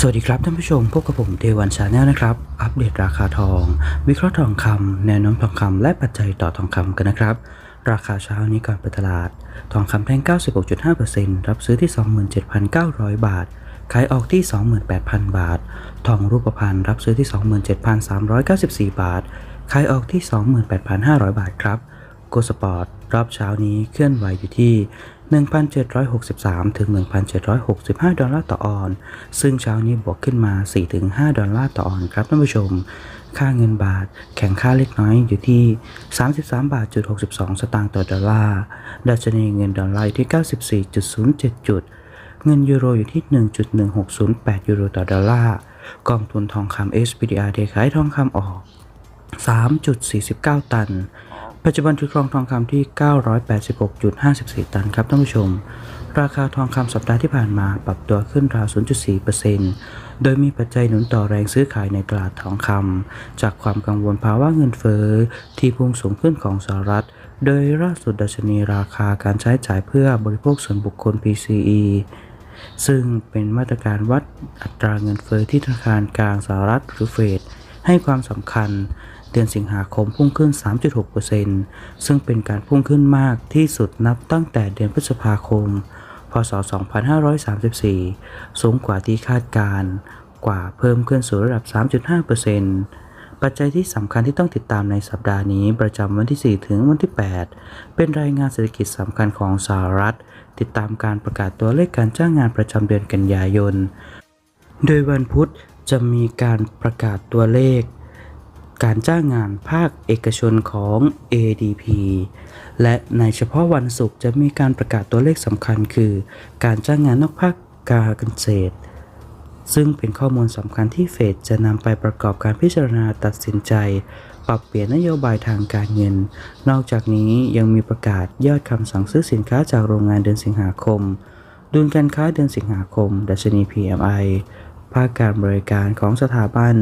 สวัสดีครับท่านผู้ชมพบกับผมเทวันชาแนลนะครับ อัปเดตราคาทอง วิเคราะห์ทองคำแนวโน้มทองคำและปัจจัยต่อทองคำกันนะครับ ราคาเช้านี้ก่อนเปิดตลาด ทองคำแท่ง 96.5%รับซื้อที่ 27,900 บาท ขายออกที่ 28,000 บาท ทองรูปพรรณรับซื้อที่ 27,394 บาท ขายออกที่ 28,500 บาทครับ โกลสปอร์ตรอบเช้านี้เคลื่อนไหวอยู่ที่ 1,763 ถึง 1,765 ดอลลาร์ต่อออนซ์ซึ่งเช้านี้บวกขึ้นมา 4-5 ดอลลาร์ต่อออนซ์ครับท่านผู้ชม ค่าเงินบาทแข็งค่าเล็กน้อยอยู่ที่ 33 บาทจุด62 สตางค์ต่อดอลลาร์ ดัชนีเงินดอลลาร์อยู่ที่ 94.07 จุด เงินยูโรอยู่ที่ 1.1608 ยูโรต่อดอลลาร์ กองทุนทองคำ SPDR เทขายทองคำออก 3.49 ตัน ปัจจุบันถือครองทองคำที่ 986.54 ตันครับท่านผู้ชม ราคาทองคำสัปดาห์ที่ผ่านมาปรับตัวขึ้นราว 0.4%โดยมีปัจจัยหนุนต่อแรงซื้อขายในตลาดทองคำจากความกังวลภาวะเงินเฟ้อที่พุ่งสูงขึ้นของสหรัฐ โดยล่าสุดดัชนีราคาการใช้จ่ายเพื่อบริโภคส่วนบุคคล PCE ซึ่งเป็นมาตรการวัดอัตราเงินเฟ้อที่ธนาคารกลางสหรัฐหรือเฟดให้ความสำคัญ เดือนสิงหาคมพุ่งขึ้น 3.6%ซึ่งเป็นการพุ่งขึ้นมากที่สุดนับตั้งแต่เดือนพฤษภาคม พศ 2534 สูงกว่าที่คาดการณ์กว่าเพิ่มขึ้นสู่ระดับ 3.5%ปัจจัยที่สำคัญที่ต้องติดตามในสัปดาห์นี้ประจำวันที่ 4 ถึงวันที่ 8 เป็นรายงานเศรษฐกิจสำคัญของสหรัฐ ติดตามการประกาศตัวเลขการจ้างงานประจำเดือนกันยายน โดยวันพุธจะมีการประกาศตัวเลข การจ้างงานภาคเอกชนของ ADP และในเฉพาะวันศุกร์จะมีการประกาศตัวเลขสำคัญคือ การจ้างงานนอกภาคการเกษตร ซึ่งเป็นข้อมูลสำคัญที่เฟดจะนำไปประกอบการพิจารณาตัดสินใจ ปรับเปลี่ยนนโยบายทางการเงิน นอกจากนี้ยังมีประกาศยอดคำสั่งซื้อสินค้าจากโรงงานเดือนสิงหาคม ดุลการค้าเดือนสิงหาคม ดัชนี PMI ภาคการบริการของสถาบัน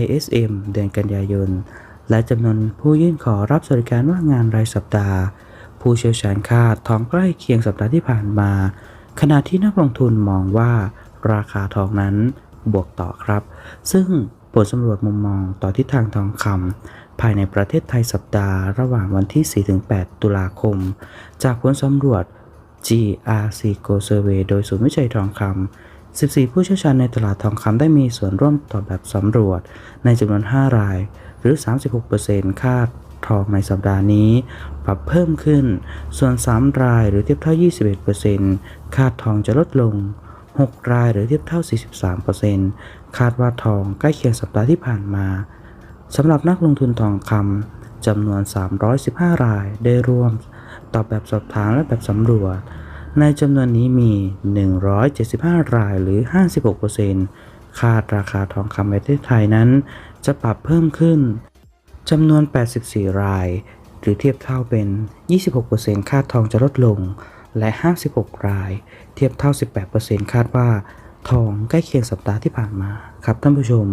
ISM เดือนกันยายน และจำนวนผู้ยื่นขอรับสวัสดิการว่างงานรายสัปดาห์ ผู้เชี่ยวชาญคาดทองใกล้เคียงสัปดาห์ที่ผ่านมา ขณะที่นักลงทุนมองว่าราคาทองนั้นบวกต่อครับ ซึ่งผลสำรวจมุมมองต่อทิศทางทองคำภายในประเทศไทยสัปดาห์ระหว่างวันที่ 4-8 ตุลาคม จากผลสำรวจ GRC Go Survey โดยศูนย์วิจัยทองคำ 14 ผู้เชี่ยวชาญในตลาดทองคำได้มีส่วนร่วมต่อแบบสำรวจ ในจำนวน 5 ราย หรือ 36%คาดทองในสัปดาห์นี้ ปรับเพิ่มขึ้น ส่วน 3 รายหรือเทียบเท่า 21%คาดทองจะลดลง 6 รายหรือเทียบเท่า 43%คาดว่าทองใกล้เคียงสัปดาห์ที่ผ่านมาสำหรับนักลงทุนทองคำจำนวน 315 รายได้ร่วม ตอบแบบสอบถามและแบบสำรวจ ในจำนวนนี้มี 175 รายหรือ 56%คาดราคาทองคำในประเทศไทยนั้น จะปรับเพิ่มขึ้นจำนวน 84 ราย หรือเทียบเท่าเป็น 26%คาดทองจะลดลง และ 56 ราย เทียบเท่า 18%คาดว่าทองใกล้เคียงสัปดาห์ที่ผ่านมาครับท่านผู้ชม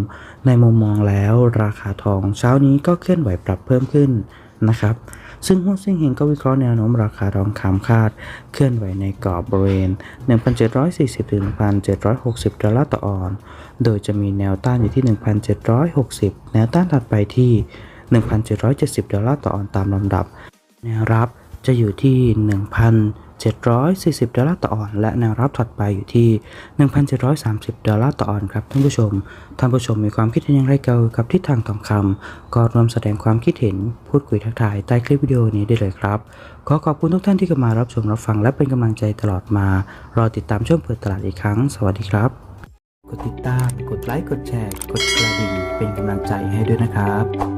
ในมุมมองแล้วราคาทองเช้านี้ก็เคลื่อนไหวปรับเพิ่มขึ้นนะครับ ซึ่งหุ้นซิ่งเฮงก็วิเคราะห์แนวโน้มราคาทองคำคาด เคลื่อนไหวในกรอบบริเวณ 1,740-1,760 ดอลลาร์ต่อออน โดยจะมีแนวต้านอยู่ที่ 1,760 แนวต้านถัดไปที่ 1,770 ดอลลาร์ต่อออนตามลำดับ แนวรับจะอยู่ที่ 1,740 ดอลลาร์ต่อออนและแนวรับถัดไปอยู่ที่ 1,730 ดอลลาร์ต่อออนครับท่านผู้ชม ท่านผู้ชมมีความคิดเห็นอย่างไรเกี่ยวกับทิศทางทองคำก็รวมแสดงความคิดเห็นพูดคุยทักทายใต้คลิปวิดีโอนี้ได้เลยครับ ขอขอบคุณทุกท่านที่เข้ามารับชมรับฟังและเป็นกำลังใจตลอดมา รอติดตามช่วงเปิดตลาดอีกครั้ง สวัสดีครับ กดติดตาม กดไลค์ กดแชร์ กดกระดิ่งเป็นกำลังใจให้ด้วยนะครับ